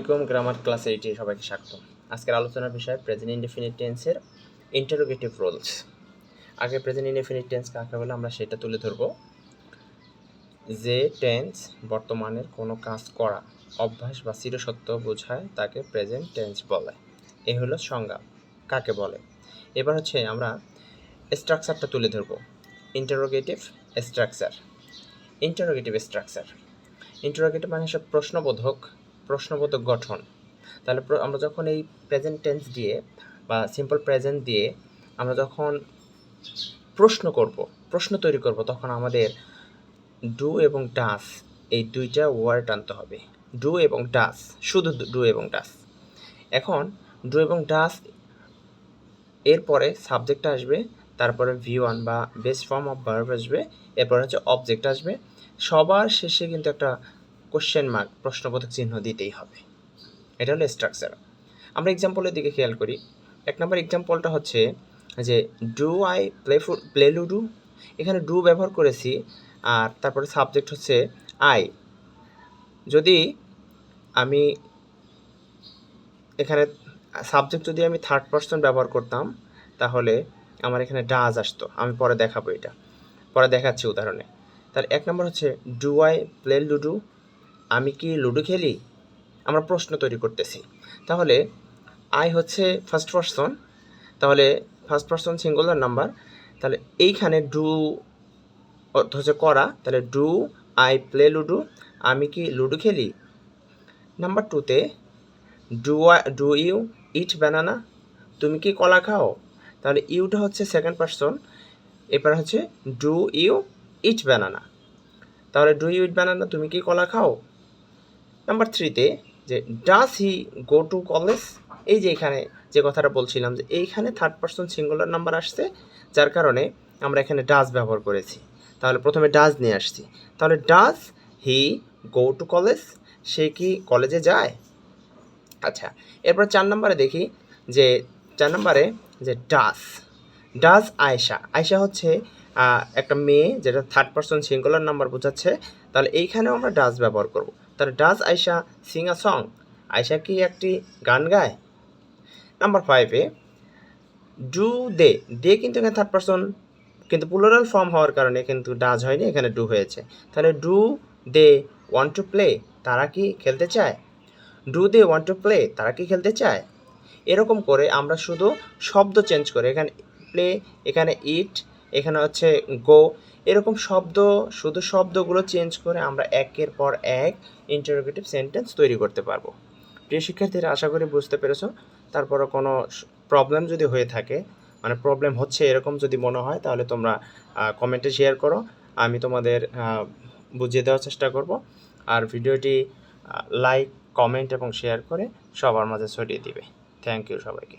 আসসালামাইকুম grammar class এইটে সবাইকে স্বাগত আজকের আলোচনার বিষয় প্রেজেন্ট ইনডেফিনিট টেন্সের ইন্টারোগেটিভ রোলস আগে প্রেজেন্ট ইনডেফিনিট টেন্স কাকে বলে আমরা সেটা তুলে ধরবো। যে টেন্স বর্তমানের কোনো কাজ করা, অভ্যাস বা চিরসত্য বোঝায় তাকে প্রেজেন্ট টেন্স বলে। এ হলো সংজ্ঞা। কাকে বলে? এবার হচ্ছে আমরা স্ট্রাকচারটা তুলে ধরবো। Interrogative structure interrogative structure interrogative মানে হচ্ছে প্রশ্নবোধক প্রশ্নবোধক গঠন। তাহলে আমরা যখন এই প্রেজেন্ট টেন্স দিয়ে বা সিম্পল প্রেজেন্ট দিয়ে আমরা যখন প্রশ্ন করব, প্রশ্ন তৈরি করব, তখন আমাদের ডু এবং ডাস এই দুইটা ওয়ার্ড আনতে হবে। ডু এবং ডাস শুধু ডু এবং ডাস এখন ডু এবং ডাস এরপরে সাবজেক্ট আসবে, তারপরে ভি ওয়ান বা বেস্ট ফর্ম অফ ভার্ব আসবে, এরপর হচ্ছে অবজেক্ট আসবে। সবার শেষে কিন্তু একটা কোশ্চেন মার্ক প্রশ্নবোধক চিহ্ন দিতেই হবে। এটা হলো স্ট্রাকচার আমরা এক্সাম্পলের দিকে খেয়াল করি। এক নম্বর এক্সাম্পলটা হচ্ছে যে do I play play ludo এখানে ডু ব্যবহার করেছি, আর তারপরে সাবজেক্ট হচ্ছে আই যদি আমি এখানে সাবজেক্ট যদি আমি থার্ড পার্সন ব্যবহার করতাম, তাহলে আমার এখানে ডাজ আসতো। আমি পরে দেখাবো এটা। পরে দেখাচ্ছি উদাহরণে। তার এক নম্বর হচ্ছে ডু আই প্লে লুডু আমি কি লুডো খেলি? আমরা প্রশ্ন তৈরি করতেছি। তাহলে আই হচ্ছে ফার্স্ট পার্সন তাহলে ফার্স্ট পার্সন সিঙ্গুলার নাম্বার তাহলে এইখানে ডু অর্থ হচ্ছে করা, তাহলে ডু আই প্লে লুডো, আমি কি লুডো খেলি? নাম্বার টুতে do do you eat banana তুমি কি কলা খাও? তাহলে ইউটা হচ্ছে সেকেন্ড পার্সন এবার হচ্ছে ডু ইউ ইট ব্যানানা তাহলে ডু ইউ ইট ব্যানানা তুমি কি কলা খাও? নাম্বার থ্রিতে যে does he go to college এই যে এখানে যে কথাটা বলছিলাম যে, এইখানে থার্ড পার্সন সিঙ্গুলার নাম্বার আসছে, যার কারণে আমরা এখানে ডাস ব্যবহার করেছি। তাহলে প্রথমে ডাস নিয়ে আসছি। তাহলে does he go to college সে কি কলেজে যায়? আচ্ছা এরপর চার নম্বরে দেখি যে, চার নম্বরে যে ডাস ডাস আয়শা আয়শা হচ্ছে একটা মেয়ে যেটা থার্ড পার্সন সিঙ্গুলার নাম্বার বোঝাচ্ছে। তাহলে এইখানেও আমরা ডাস ব্যবহার করব। তাহলে does Ayesha sing a song Ayesha কি একটি গান গায়? নাম্বার ফাইভে ডু দে দে কিন্তু এখানে থার্ড পার্সন কিন্তু প্লুরাল ফর্ম হওয়ার কারণে কিন্তু ডাজ হয়নি, এখানে ডু হয়েছে। তাহলে do they want to play তারা কি খেলতে চায়? Do they want to play তারা কি খেলতে চায়? এরকম করে আমরা শুধু শব্দ চেঞ্জ করে, এখানে প্লে এখানে ইট এখানে হচ্ছে গো এরকম শব্দ, শুধু শব্দগুলো চেঞ্জ করে আমরা একের পর এক ইন্টারোগেটিভ সেন্টেন্স তৈরি করতে পারব। প্রিয় শিক্ষার্থীরা, আশা করি বুঝতে পেরেছ। তারপরও কোনো প্রবলেম যদি হয়ে থাকে মানে প্রবলেম হচ্ছে এরকম যদি মনে হয়, তাহলে তোমরা কমেন্টে শেয়ার করো। আমি তোমাদের বুঝিয়ে দেওয়ার চেষ্টা করব। আর ভিডিওটি লাইক কমেন্ট এবং শেয়ার করে সবার মাঝে ছড়িয়ে দিবে। থ্যাংক ইউ সবাইকে।